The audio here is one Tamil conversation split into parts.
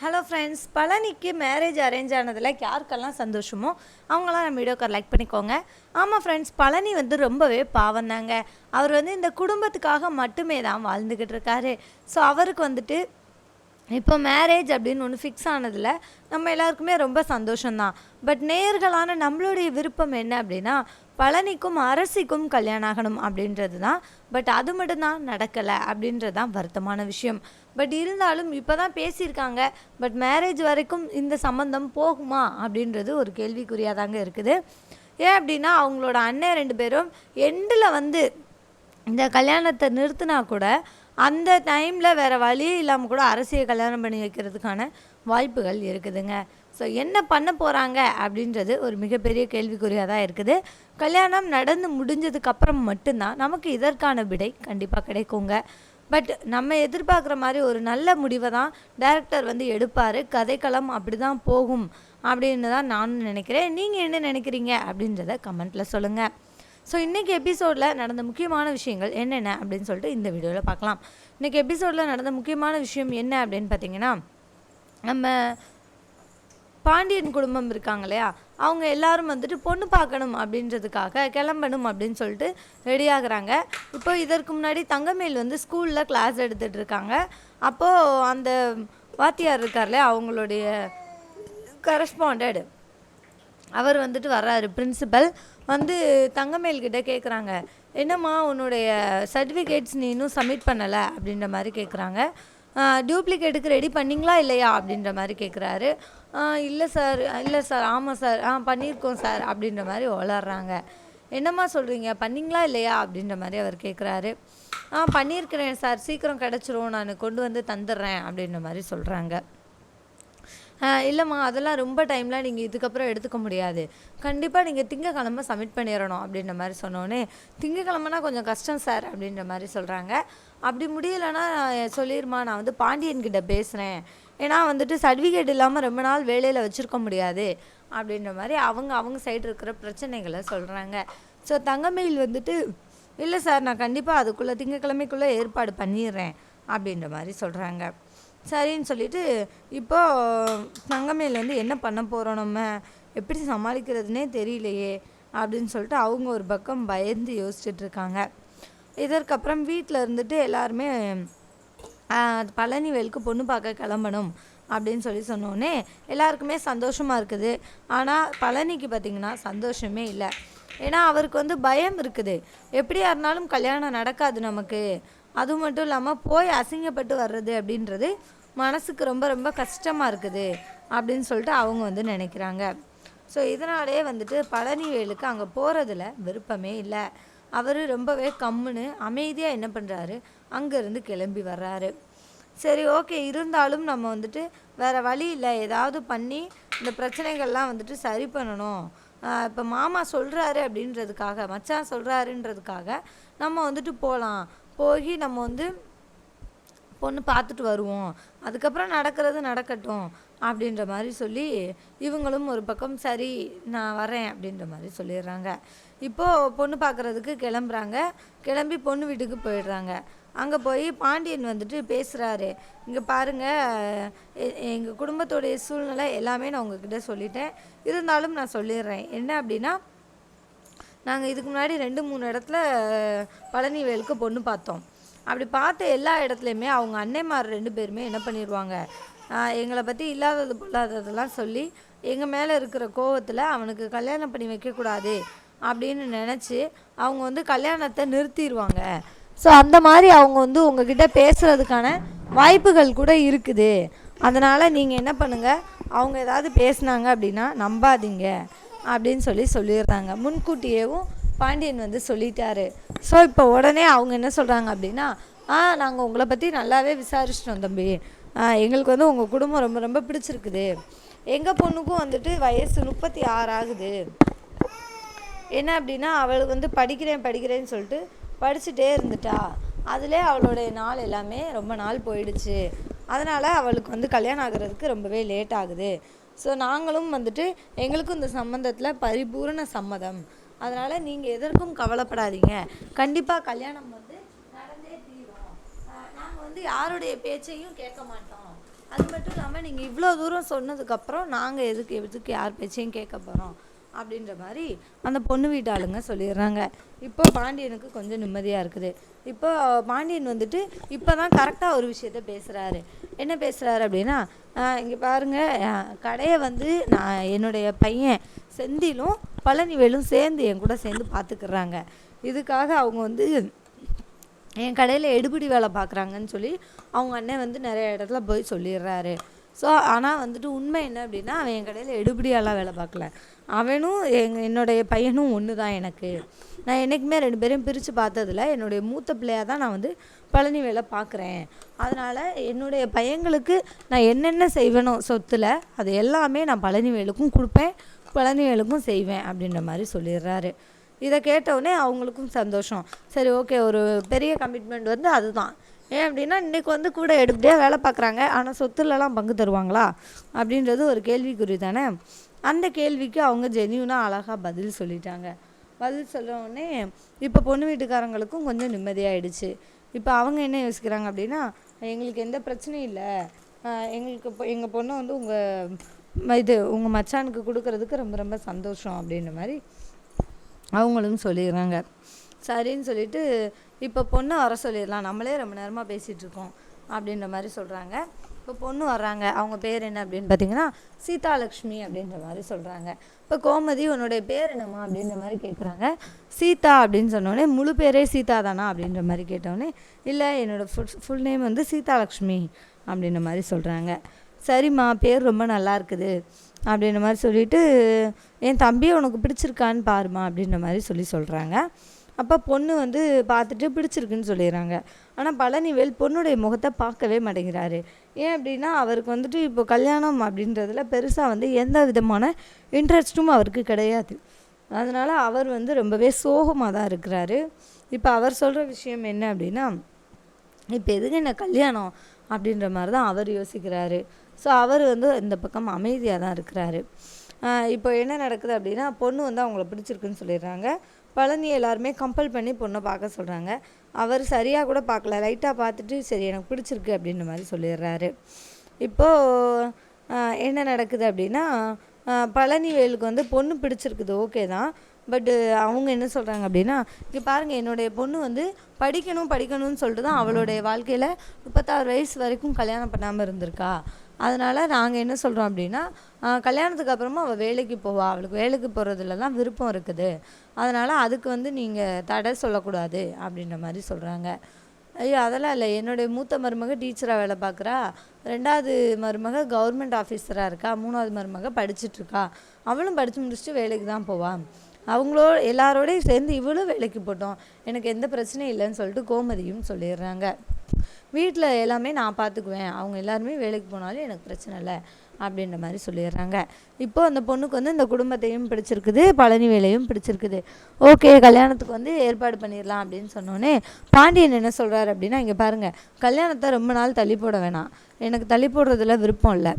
ஹலோ ஃப்ரெண்ட்ஸ் பழனிக்கு மேரேஜ் அரேஞ்ச் ஆனதில் யாருக்கெல்லாம் சந்தோஷமோ அவங்களாம் நம்ம வீடியோக்கார் லைக் பண்ணிக்கோங்க. ஆமாம் ஃப்ரெண்ட்ஸ் பழனி வந்து ரொம்பவே பாவம் தாங்க அவர் வந்து இந்த குடும்பத்துக்காக மட்டுமே தான் வாழ்ந்துக்கிட்டு இருக்காரு. ஸோ அவருக்கு வந்துட்டு இப்போ மேரேஜ் அப்படின்னு ஒன்று ஃபிக்ஸ் ஆனதில் நம்ம எல்லாருக்குமே ரொம்ப சந்தோஷம்தான். பட் நேர்களான நம்மளுடைய விருப்பம் என்ன அப்படின்னா பழனிக்கும் அரசிக்கும் கல்யாணம் ஆகணும் அப்படின்றது தான் பட் அது மட்டும்தான் நடக்கலை அப்படின்றது தான் வருத்தமான விஷயம். பட் இருந்தாலும் இப்போ தான் பேசியிருக்காங்க. பட் மேரேஜ் வரைக்கும் இந்த சம்மந்தம் போகுமா அப்படின்றது ஒரு கேள்விக்குறியாக தாங்க இருக்குது. ஏன் அப்படின்னா அவங்களோட அண்ணன் ரெண்டு பேரும் எண்டில் வந்து இந்த கல்யாணத்தை நிறுத்தினா கூட அந்த டைமில் வேறு வழியே இல்லாமல் கூட அரசியை கல்யாணம் பண்ணி வைக்கிறதுக்கான வாய்ப்புகள் இருக்குதுங்க. ஸோ என்ன பண்ண போகிறாங்க அப்படின்றது ஒரு மிகப்பெரிய கேள்விக்குறியாக தான் இருக்குது. கல்யாணம் நடந்து முடிஞ்சதுக்கப்புறம் மட்டும்தான் நமக்கு இதற்கான விடை கண்டிப்பாக கிடைக்குங்க. பட் நம்ம எதிர்பார்க்குற மாதிரி ஒரு நல்ல முடிவை தான் டேரக்டர் வந்து எடுப்பார். கதைக்களம் அப்படி தான் போகும் அப்படின்னு தான் நானும் நினைக்கிறேன். நீங்கள் என்ன நினைக்கிறீங்க அப்படின்றத கமெண்ட்டில் சொல்லுங்கள் ஸோ இன்றைக்கி எபிசோடில் நடந்த முக்கியமான விஷயங்கள் என்னென்ன அப்படின்னு சொல்லிட்டு இந்த வீடியோவில் பார்க்கலாம். இன்றைக்கி எபிசோடில் நடந்த முக்கியமான விஷயம் என்ன அப்படின்னு பார்த்தீங்கன்னா நம்ம பாண்டியன் குடும்பம் இருக்காங்க இல்லையா? அவங்க எல்லாரும் வந்துட்டு பொண்ணு பார்க்கணும் அப்படின்றதுக்காக கிளம்பணும் அப்படின்னு சொல்லிட்டு ரெடியாகிறாங்க இப்போ இதற்கு முன்னாடி தங்கமேல் வந்து ஸ்கூலில் கிளாஸ் எடுத்துகிட்டு இருக்காங்க. அப்போது அந்த வாத்தியார் இருக்கார்ல அவங்களுடைய கரஸ்பாண்டட் அவர் வந்துட்டு வர்றாரு பிரின்சிபல் வந்து தங்கமேல் கிட்ட கேட்குறாங்க என்னம்மா உன்னுடைய சர்டிஃபிகேட்ஸ் நீ இன்னும் சப்மிட் பண்ணலை? அப்படின்ற மாதிரி கேட்குறாங்க டூப்ளிகேட்டுக்கு ரெடி பண்ணிங்களா இல்லையா? அப்படின்ற மாதிரி கேட்குறாரு இல்லை சார் இல்லை சார் ஆமாம் சார் ஆ பண்ணியிருக்கோம் சார் அப்படின்ற மாதிரி வளர்றாங்க என்னம்மா சொல்கிறீங்க பண்ணிங்களா இல்லையா? அப்படின்ற மாதிரி அவர் கேட்குறாரு ஆ பண்ணியிருக்கிறேன் சார் சீக்கிரம் கிடச்சிரும் நான் கொண்டு வந்து தந்துடுறேன் அப்படின்ற மாதிரி சொல்கிறாங்க இல்லைம்மா அதெல்லாம் ரொம்ப டைம்லாம் நீங்கள் இதுக்கப்புறம் எடுத்துக்க முடியாது. கண்டிப்பாக நீங்கள் திங்கக்கிழமை சப்மிட் பண்ணிடணும் அப்படின்ற மாதிரி சொன்னோன்னே திங்கக்கிழமைனா கொஞ்சம் கஷ்டம் சார் அப்படின்ற மாதிரி சொல்கிறாங்க அப்படி முடியலைன்னா சொல்லிடுமா நான் வந்து பாண்டியன்கிட்ட பேசுகிறேன் ஏன்னா வந்துட்டு சர்டிஃபிகேட் இல்லாமல் ரொம்ப நாள் வேலையில் வச்சுருக்க முடியாது அப்படின்ற மாதிரி அவங்க அவங்க சைடு இருக்கிற பிரச்சனைகளை சொல்கிறாங்க ஸோ தங்கமயில் வந்துட்டு இல்லை சார் நான் கண்டிப்பாக அதுக்குள்ளே திங்கக்கிழமைக்குள்ளே ஏற்பாடு பண்ணிடுறேன் அப்படின்ற மாதிரி சொல்கிறாங்க சரின்னு சொல்லிட்டு இப்போது தங்கமேல் வந்து என்ன பண்ண போகிறோம் நம்ம? எப்படி சமாளிக்கிறதுனே தெரியலையே அப்படின்னு சொல்லிட்டு அவங்க ஒரு பக்கம் பயந்து யோசிச்சுட்ருக்காங்க இதற்கப்புறம் வீட்டில் இருந்துட்டு எல்லாருமே பழனிவேலுக்கு பொண்ணு பார்க்க கிளம்பணும் அப்படின்னு சொல்லி சொன்னோடனே எல்லாருக்குமே சந்தோஷமாக இருக்குது. ஆனால் பழனிக்கு பார்த்திங்கன்னா சந்தோஷமே இல்லை. ஏன்னா அவருக்கு வந்து பயம் இருக்குது. எப்படியா இருந்தாலும் கல்யாணம் நடக்காது நமக்கு. அது மட்டும் இல்லாமல் போய் அசிங்கப்பட்டு வர்றது அப்படின்றது மனசுக்கு ரொம்ப ரொம்ப கஷ்டமாக இருக்குது அப்படின்னு சொல்லிட்டு அவங்க வந்து நினைக்கிறாங்க. ஸோ இதனாலே வந்துட்டு பழனிவேலுக்கு அங்கே போகிறதுல விருப்பமே இல்லை. அவர் ரொம்பவே கம்முன்னு அமைதியாக என்ன பண்ணுறாரு அங்கேருந்து கிளம்பி வர்றாரு. சரி ஓகே இருந்தாலும் நம்ம வந்துட்டு வேறு வழி இல்லை. ஏதாவது பண்ணி இந்த பிரச்சனைகள்லாம் வந்துட்டு சரி பண்ணணும். இப்போ மாமா சொல்கிறாரு அப்படின்றதுக்காக மச்சான் சொல்கிறாருன்றதுக்காக நம்ம வந்துட்டு போகலாம் போய் நம்ம வந்து பொண்ணு பார்த்துட்டு வருவோம். அதுக்கப்புறம் நடக்கிறது நடக்கட்டும் அப்படின்ற மாதிரி சொல்லி இவங்களும் ஒரு பக்கம் சரி நான் வரேன் அப்படின்ற மாதிரி சொல்லிடுறாங்க. இப்போது பொண்ணு பார்க்குறதுக்கு கிளம்புறாங்க. கிளம்பி பொண்ணு வீட்டுக்கு போயிடுறாங்க. அங்கே போய் பாண்டியன் வந்துட்டு பேசுகிறாரு இங்கே பாருங்கள் எங்கள் குடும்பத்தோடைய சூழ்நிலை எல்லாமே நான் உங்ககிட்ட சொல்லிட்டேன். இருந்தாலும் நான் சொல்லிடுறேன். என்ன அப்படின்னா நாங்கள் இதுக்கு முன்னாடி ரெண்டு மூணு இடத்துல பழனிவேலுக்கு பொண்ணு பார்த்தோம். அப்படி பார்த்த எல்லா இடத்துலையுமே அவங்க அன்னைமார் ரெண்டு பேருமே என்ன பண்ணிடுவாங்க எங்களை பற்றி இல்லாதது பொல்லாததெல்லாம் சொல்லி எங்கள் மேலே இருக்கிற கோவத்தில் அவனுக்கு கல்யாணம் பண்ணி வைக்கக்கூடாது அப்படின்னு நினச்சி அவங்க வந்து கல்யாணத்தை நிறுத்திடுவாங்க ஸோ அந்த மாதிரி அவங்க வந்து உங்ககிட்ட பேசுகிறதுக்கான வாய்ப்புகள் கூட இருக்குது. அதனால் நீங்கள் என்ன பண்ணுங்கள் அவங்க ஏதாவது பேசுனாங்க அப்படின்னா நம்பாதீங்க. அப்படின்னு சொல்லி சொல்லிடுறாங்க. முன்கூட்டியேவும் பாண்டியன் வந்து சொல்லிட்டாரு. ஸோ இப்போ உடனே அவங்க என்ன சொல்கிறாங்க அப்படின்னா ஆ நாங்கள் உங்களை பற்றி நல்லாவே விசாரிச்சிட்டோம் தம்பி. எங்களுக்கு வந்து உங்கள் குடும்பம் ரொம்ப ரொம்ப பிடிச்சிருக்குது. எங்கள் பொண்ணுக்கும் வந்துட்டு வயசு முப்பத்தி ஆறு ஆகுது. என்ன அப்படின்னா அவளுக்கு வந்து படிக்கிறேன் படிக்கிறேன்னு சொல்லிட்டு படிச்சுட்டே இருந்துட்டா. அதிலே அவளுடைய நாள் எல்லாமே ரொம்ப நாள் போயிடுச்சு. அதனால் அவளுக்கு வந்து கல்யாணம் ஆகிறதுக்கு ரொம்பவே லேட் ஆகுது. ஸோ நாங்களும் வந்துட்டு எங்களுக்கும் இந்த சம்மந்தத்தில் பரிபூரண சம்மதம். அதனால் நீங்கள் எதற்கும் கவலைப்படாதீங்க. கண்டிப்பாக கல்யாணம் வந்து நடந்தே தீரும். நாங்கள் வந்து யாருடைய பேச்சையும் கேட்க மாட்டோம். அது மட்டும் இல்லாமல் நீங்கள் இவ்வளோ தூரம் சொன்னதுக்கப்புறம் நாங்கள் எதுக்கு எதுக்கு யார் பேச்சையும் கேட்க போகிறோம் அப்படின்ற மாதிரி அந்த பொண்ணு வீட்டு ஆளுங்க சொல்லிடுறாங்க. இப்போ பாண்டியனுக்கு கொஞ்சம் நிம்மதியாக இருக்குது. இப்போ பாண்டியன் வந்துட்டு இப்போ தான் கரெக்டாக ஒரு விஷயத்த பேசுகிறாரு என்ன பேசுகிறாரு அப்படின்னா இங்கே பாருங்கள் கடையை வந்து நான் என்னுடைய பையன் செந்திலும் பழனிவேலும் சேர்ந்து என் கூட சேர்ந்து பார்த்துக்கிறாங்க இதுக்காக அவங்க வந்து என் கடையில் எடுபிடி வேலை பார்க்குறாங்கன்னு சொல்லி அவங்க அண்ணன் வந்து நிறைய இடத்துல போய் சொல்லிடுறாரு. ஸோ ஆனால் வந்துட்டு உண்மை என்ன அப்படின்னா அவன் என் கடையில் எடுபடியாலாம் வேலை பார்க்கல. அவனும் எங் என்னுடைய பையனும் ஒன்று தான் எனக்கு. நான் என்றைக்குமே ரெண்டு பேரையும் பிரித்து பார்த்ததில்ல. என்னுடைய மூத்த பிள்ளையாக தான் நான் வந்து பழனி வேலை பார்க்குறேன். அதனால் என்னுடைய பையங்களுக்கு நான் என்னென்ன செய்வேனோ சொத்தில் அது எல்லாமே நான் பழனி வேலுக்கும் கொடுப்பேன் பழனி வேலுக்கும் செய்வேன் அப்படின்ற மாதிரி சொல்லிடுறாரு. இதை கேட்டவுடனே அவங்களுக்கும் சந்தோஷம். சரி ஓகே ஒரு பெரிய கமிட்மெண்ட் வந்து அதுதான். ஏன் அப்படின்னா இன்றைக்கி வந்து கூட எடுப்படியாக வேலை பார்க்குறாங்க. ஆனால் சொத்துலலாம் பங்கு தருவாங்களா? அப்படின்றது ஒரு கேள்விக்குறி தானே. அந்த கேள்விக்கு அவங்க ஜெனியூனாக அழகாக பதில் சொல்லிட்டாங்க. பதில் சொல்ல உடனே இப்போ பொண்ணு வீட்டுக்காரங்களுக்கும் கொஞ்சம் நிம்மதியாயிடுச்சு. இப்போ அவங்க என்ன யோசிக்கிறாங்க அப்படின்னா எங்களுக்கு எந்த பிரச்சனையும் இல்லை. எங்களுக்கு இப்போ எங்கள் பொண்ணை வந்து உங்கள் இது உங்கள் மச்சானுக்கு கொடுக்கறதுக்கு ரொம்ப ரொம்ப சந்தோஷம் அப்படின்ற மாதிரி அவங்களும் சொல்லிடுறாங்க. சரின்னு சொல்லிட்டு இப்போ பொண்ணு வர சொல்லிடலாம். நம்மளே ரொம்ப நேரமாக பேசிகிட்ருக்கோம் அப்படின்ற மாதிரி சொல்கிறாங்க இப்போ பொண்ணு வர்றாங்க. அவங்க பேர் என்ன அப்படின்னு பார்த்தீங்கன்னா சீதாலக்ஷ்மி அப்படின்ற மாதிரி சொல்கிறாங்க இப்போ கோமதி உன்னுடைய பேர் என்னம்மா அப்படின்ற மாதிரி கேட்குறாங்க சீதா அப்படின்னு சொன்னோடனே முழு பேரே சீதா தானா அப்படின்ற மாதிரி கேட்டோடனே இல்லை என்னோடய ஃபுல் ஃபுல் நேம் வந்து சீதாலக்ஷ்மி அப்படின்ற மாதிரி சொல்கிறாங்க சரிம்மா பேர் ரொம்ப நல்லா இருக்குது அப்படின்ற மாதிரி சொல்லிட்டு என் தம்பியை உனக்கு பிடிச்சிருக்கான்னு பாருமா அப்படின்ற மாதிரி சொல்லி சொல்கிறாங்க அப்போ பொண்ணு வந்து பார்த்துட்டு பிடிச்சிருக்குன்னு சொல்லிடுறாங்க. ஆனால் பழனிவேல் பொண்ணுடைய முகத்தை பார்க்கவே மாட்டேங்கிறாரு. ஏன் அப்படின்னா அவருக்கு வந்துட்டு இப்போ கல்யாணம் அப்படின்றதுல பெருசாக வந்து எந்த விதமான இன்ட்ரெஸ்ட்டும் அவருக்கு கிடையாது. அதனால் அவர் வந்து ரொம்பவே சோகமாக தான் இருக்கிறாரு. இப்போ அவர் சொல்கிற விஷயம் என்ன அப்படின்னா இப்போ எதுக்கு என்ன கல்யாணம் அப்படின்ற மாதிரி தான் அவர் யோசிக்கிறாரு. ஸோ அவர் வந்து இந்த பக்கம் அமைதியாக தான் இருக்கிறாரு. இப்போ என்ன நடக்குது அப்படின்னா பொண்ணு வந்து அவங்கள பிடிச்சிருக்குன்னு சொல்லிடுறாங்க. பழனி எல்லாருமே கம்பல் பண்ணி பொண்ணை பார்க்க சொல்கிறாங்க அவர் சரியாக கூட பார்க்கல. லைட்டாக பார்த்துட்டு சரி எனக்கு பிடிச்சிருக்கு அப்படின்ற மாதிரி சொல்லிடுறாரு. இப்போது என்ன நடக்குது அப்படின்னா பழனிவேலுக்கு வந்து பொண்ணு பிடிச்சிருக்குது ஓகே தான். பட்டு அவங்க என்ன சொல்கிறாங்க அப்படின்னா இங்கே பாருங்கள் என்னுடைய பொண்ணு வந்து படிக்கணும் படிக்கணும்னு சொல்லிட்டு தான் அவளுடைய வாழ்க்கையில் முப்பத்தாறு வயசு வரைக்கும் கல்யாணம் பண்ணாமல் இருந்திருக்கா. அதனால் நாங்கள் என்ன சொல்கிறோம் அப்படின்னா கல்யாணத்துக்கு அப்புறமா அவள் வேலைக்கு போவாள் அவளுக்கு வேலைக்கு போகிறதுல தான் விருப்பம் இருக்குது. அதனால் அதுக்கு வந்து நீங்கள் தடை சொல்லக்கூடாது அப்படின்ற மாதிரி சொல்கிறாங்க ஐயோ அதெல்லாம் இல்லை. என்னுடைய மூத்த மருமக டீச்சராக வேலை பார்க்குறா. ரெண்டாவது மருமக கவர்மெண்ட் ஆஃபீஸராக இருக்கா. மூணாவது மருமக படிச்சுட்ருக்கா அவளும் படித்து முடிச்சுட்டு வேலைக்கு தான் போவாள் அவங்களோ எல்லாரோடையும் சேர்ந்து இவளும் வேலைக்கு போட்டோம். எனக்கு எந்த பிரச்சனையும் இல்லைன்னு சொல்லிட்டு கோமதியும் சொல்லிடுறாங்க. வீட்டில் எல்லாமே நான் பார்த்துக்குவேன் அவங்க எல்லாருமே வேலைக்கு போனாலும் எனக்கு பிரச்சனை இல்லை அப்படின்ற மாதிரி சொல்லிடுறாங்க. இப்போ அந்த பொண்ணுக்கு வந்து இந்த குடும்பத்தையும் பிடிச்சிருக்குது பழனி வேலையும் பிடிச்சிருக்குது. ஓகே கல்யாணத்துக்கு வந்து ஏற்பாடு பண்ணிடலாம் அப்படின்னு சொன்னோன்னே பாண்டியன் என்ன சொல்கிறாரு அப்படின்னா இங்கே பாருங்கள் கல்யாணத்தை ரொம்ப நாள் தள்ளி போட வேணாம். எனக்கு தள்ளி போடுறதுல விருப்பம் இல்லை.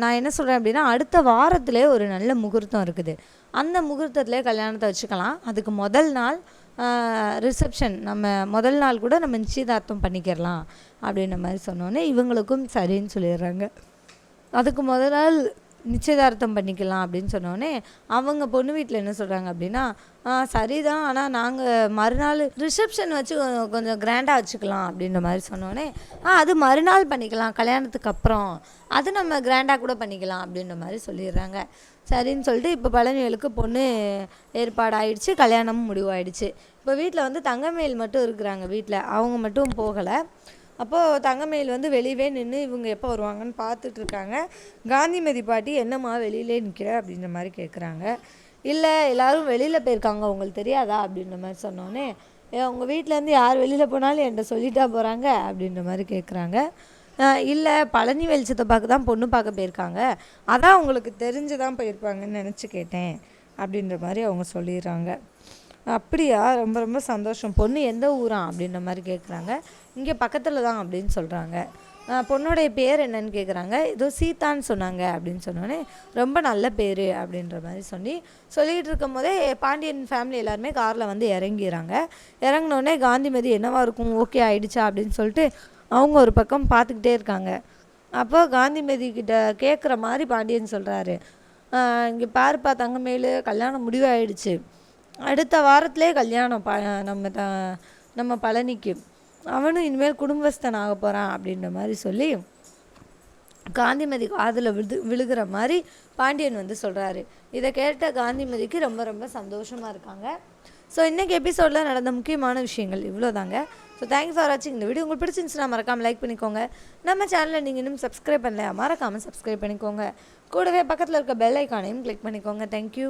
நான் என்ன சொல்கிறேன் அப்படின்னா அடுத்த வாரத்திலே ஒரு நல்ல முகூர்த்தம் இருக்குது. அந்த முகூர்த்தத்திலே கல்யாணத்தை வச்சுக்கலாம். அதுக்கு முதல் நாள் ரிசப்ஷன் நம்ம முதல் நாள் கூட நம்ம நிச்சயதார்த்தம் பண்ணிக்கிறலாம். அப்படின்ற மாதிரி சொன்னோன்னே இவங்களுக்கும் சரின்னு சொல்லிடுறாங்க. அதுக்கு முதல் நாள் நிச்சயதார்த்தம் பண்ணிக்கலாம் அப்படின்னு சொன்னோடனே அவங்க பொண்ணு வீட்டில் என்ன சொல்கிறாங்க அப்படின்னா சரிதான். ஆனால் நாங்கள் மறுநாள் ரிசப்ஷன் வச்சு கொஞ்சம் கிராண்டாக வச்சுக்கலாம் அப்படின்ற மாதிரி சொன்னோடனே ஆ அது மறுநாள் பண்ணிக்கலாம். கல்யாணத்துக்கு அப்புறம் அது நம்ம கிராண்டாக கூட பண்ணிக்கலாம் அப்படின்ற மாதிரி சொல்லிடுறாங்க. சரின்னு சொல்லிட்டு இப்போ பழனிகளுக்கு பொண்ணு ஏற்பாடு ஆயிடுச்சு கல்யாணமும் முடிவாயிடுச்சு. இப்போ வீட்டில் வந்து தங்கமேல் மட்டும் இருக்கிறாங்க வீட்டில் அவங்க மட்டும் போகலை. அப்போது தங்கமயில் வந்து வெளியவே நின்று இவங்க எப்போ வருவாங்கன்னு பார்த்துட்ருக்காங்க. காந்திமதி பாட்டி என்னம்மா வெளியிலே நிற்கிற அப்படின்ற மாதிரி கேட்குறாங்க. இல்லை எல்லோரும் வெளியில் போயிருக்காங்க. உங்களுக்கு தெரியாதா? அப்படின்ற மாதிரி சொன்னோன்னே உங்கள் வீட்டிலேருந்து யார் வெளியில் போனாலும் என்கிட்ட சொல்லிட்டா போகிறாங்க அப்படின்ற மாதிரி கேட்குறாங்க. இல்லை பழனி வெளிச்சத்தை பார்க்க தான் பொண்ணு பார்க்க போயிருக்காங்க. அதான் உங்களுக்கு தெரிஞ்சு தான் போயிருப்பாங்கன்னு நினச்சி கேட்டேன். அப்படின்ற மாதிரி அவங்க சொல்லிடுறாங்க. அப்படியா? ரொம்ப ரொம்ப சந்தோஷம். பொண்ணு எந்த ஊரா? அப்படின்ற மாதிரி கேட்குறாங்க இங்கே பக்கத்தில் தான் அப்படின்னு சொல்கிறாங்க பொண்ணுடைய பேர் என்னன்னு கேட்குறாங்க ஏதோ சீதான்னு சொன்னாங்க அப்படின்னு சொன்னோடனே ரொம்ப நல்ல பேர் அப்படின்ற மாதிரி சொல்லி சொல்லிகிட்டு இருக்கும் போதே பாண்டியன் ஃபேமிலி எல்லாருமே காரில் வந்து இறங்கிறாங்க இறங்கினோடனே காந்திமதி என்னவா இருக்கும்? ஓகே ஆயிடுச்சா? அப்படின்னு சொல்லிட்டு அவங்க ஒரு பக்கம் பார்த்துக்கிட்டே இருக்காங்க. அப்போ காந்திமதி கிட்ட கேட்குற மாதிரி பாண்டியன் சொல்கிறாரு இங்கே பாருப்பா தங்கமேலு கல்யாணம் முடிவாயிடுச்சு அடுத்த வாரத்திலே கல்யாணம் ப நம்ம த நம்ம பழனிக்கு. அவனும் இனிமேல் குடும்பஸ்தன் ஆக போகிறான் அப்படின்ற மாதிரி சொல்லி காந்திமதி காதில் விழு விழுகிற மாதிரி பாண்டியன் வந்து சொல்கிறாரு இதை கேட்ட காந்திமதிக்கு ரொம்ப ரொம்ப சந்தோஷமாக இருக்காங்க. ஸோ இன்றைக்கி எபிசோடில் நடந்த முக்கியமான விஷயங்கள் இவ்வளோ தாங்க ஸோ தேங்க்ஸ் ஃபார் வாட்சிங் இந்த வீடியோ. உங்களுக்கு பிடிச்சிருந்துச்சுன்னா மறக்காமல் லைக் பண்ணிக்கோங்க. நம்ம சேனலில் நீங்கள் இன்னும் சப்ஸ்கிரைப் பண்ணலையா மறக்காமல் சப்ஸ்கிரைப் பண்ணிக்கோங்க. கூடவே பக்கத்தில் இருக்க பெல் ஐக்கானையும் கிளிக் பண்ணிக்கோங்க. தேங்க்யூ